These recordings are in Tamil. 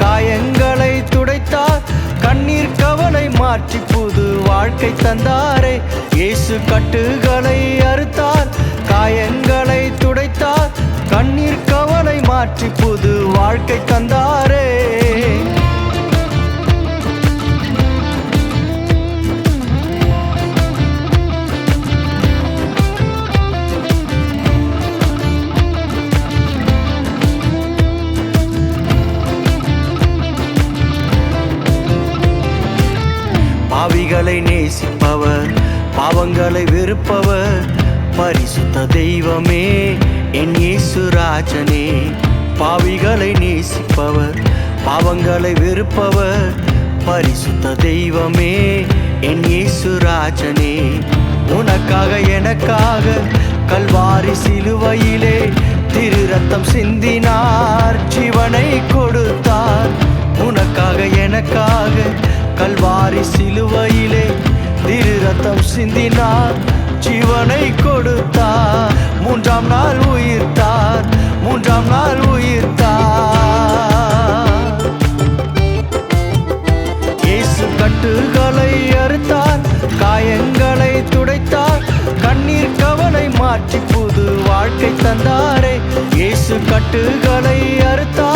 காயங்களை துடைத்தார். கண்ணீர் கவலை மாற்றி புது வாழ்க்கை தந்தாரே. இயேசு கட்டுகளை அறுத்தார். காயங்களை துடைத்தார். கண்ணீர் கவலை மாற்றி புது வாழ்க்கை தந்தார். பாவங்களை நேசிப்பவர் பாவங்களை வெறுப்பவர். பரிசுத்த தெய்வமே என் இயேசு ராஜனே. பாவிகளை நேசிப்பவர் பாவங்களை வெறுப்பவர். பரிசுத்த தெய்வமே என் இயேசு ராஜனே. உனக்காக எனக்காக கல்வாரி சிலுவையிலே திரு ரத்தம் சிந்தினார் ஜீவனை கொடுத்தார். மூன்றாம் நாள் உயிர்த்தார் மூன்றாம் நாள் உயிர்த்தார். இயேசு கட்டுகளை அறுத்தார் காயங்களை துடைத்தார். கண்ணீர் கவலை மாற்றி புது வாழ்க்கை தந்தாரே. இயேசு கட்டுகளை அறுத்தார்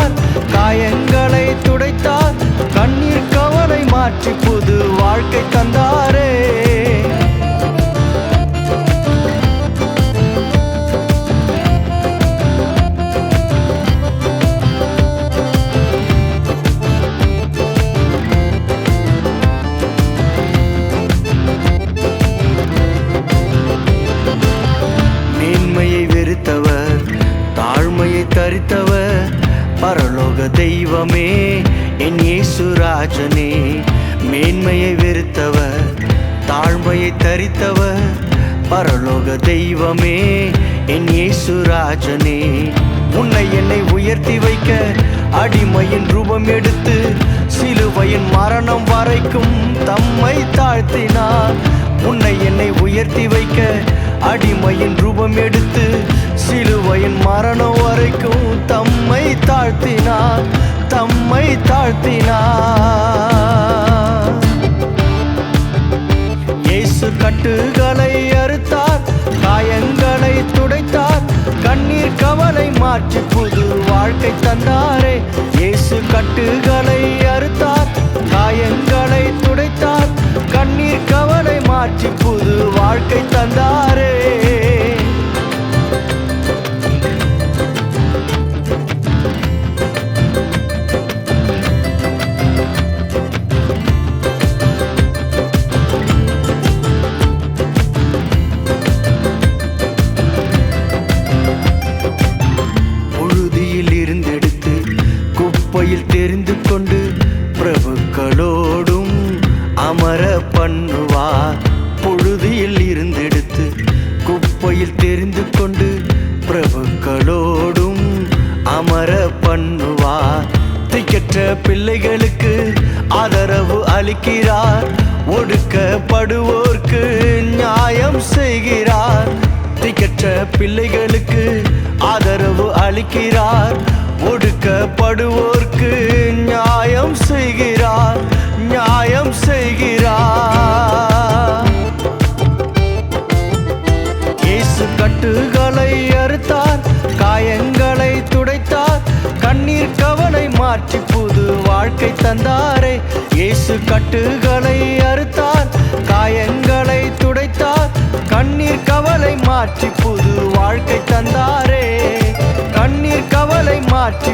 தாழ்மையை பரலோக தெய்வமே என் இயேசு ராஜனே. மேன்மையை வெறுத்தவ தாழ்மையை தரித்தவ பரலோக தெய்வமே என் இயேசு ராஜனே. உன்னை என்னை உயர்த்தி வைக்க அடிமையின் ரூபம் எடுத்து சிலுவையின் மரணம் வரைக்கும் தம்மை தாழ்த்தினார். உன்னை என்னை உயர்த்தி வைக்க அடிமையின் ரூபம் எடுத்து சிலுவையின் மரணம் வரைக்கும் தம்மை தாழ்த்தினார் தம்மை தாழ்த்தினார். இயேசு கட்டுகளை அறுத்தார் காயங்களை துடைத்தார் கண்ணீர் கவலை மாற்றி புது வாழ்க்கை தந்தாரே. இயேசு கட்டுகளை அறுத்தார் காயங்களை துடைத்தார் கண்ணீர் கவலை மாற்றி புது வாழ்க்கை தந்தாரே. அமர பண்ணுவார். திக்கற்ற பிள்ளைகளுக்கு ஆதரவு அளிக்கிறார். ஒடுக்கப்படுவோர்க்கு நியாயம் செய்கிறார். திக்கற்ற பிள்ளைகளுக்கு ஆதரவு அளிக்கிறார். ஒடுக்கப்படுவோர்க்கு நியாயம் செய்கிறார். மாற்றி புது வாழ்க்கை தந்தாரே. இயேசு கட்டுகளை அறுத்தார் காயங்களை துடைத்தார். கண்ணீர் கவலை மாற்றி புது வாழ்க்கை தந்தாரே. கண்ணீர் கவலை மாற்றி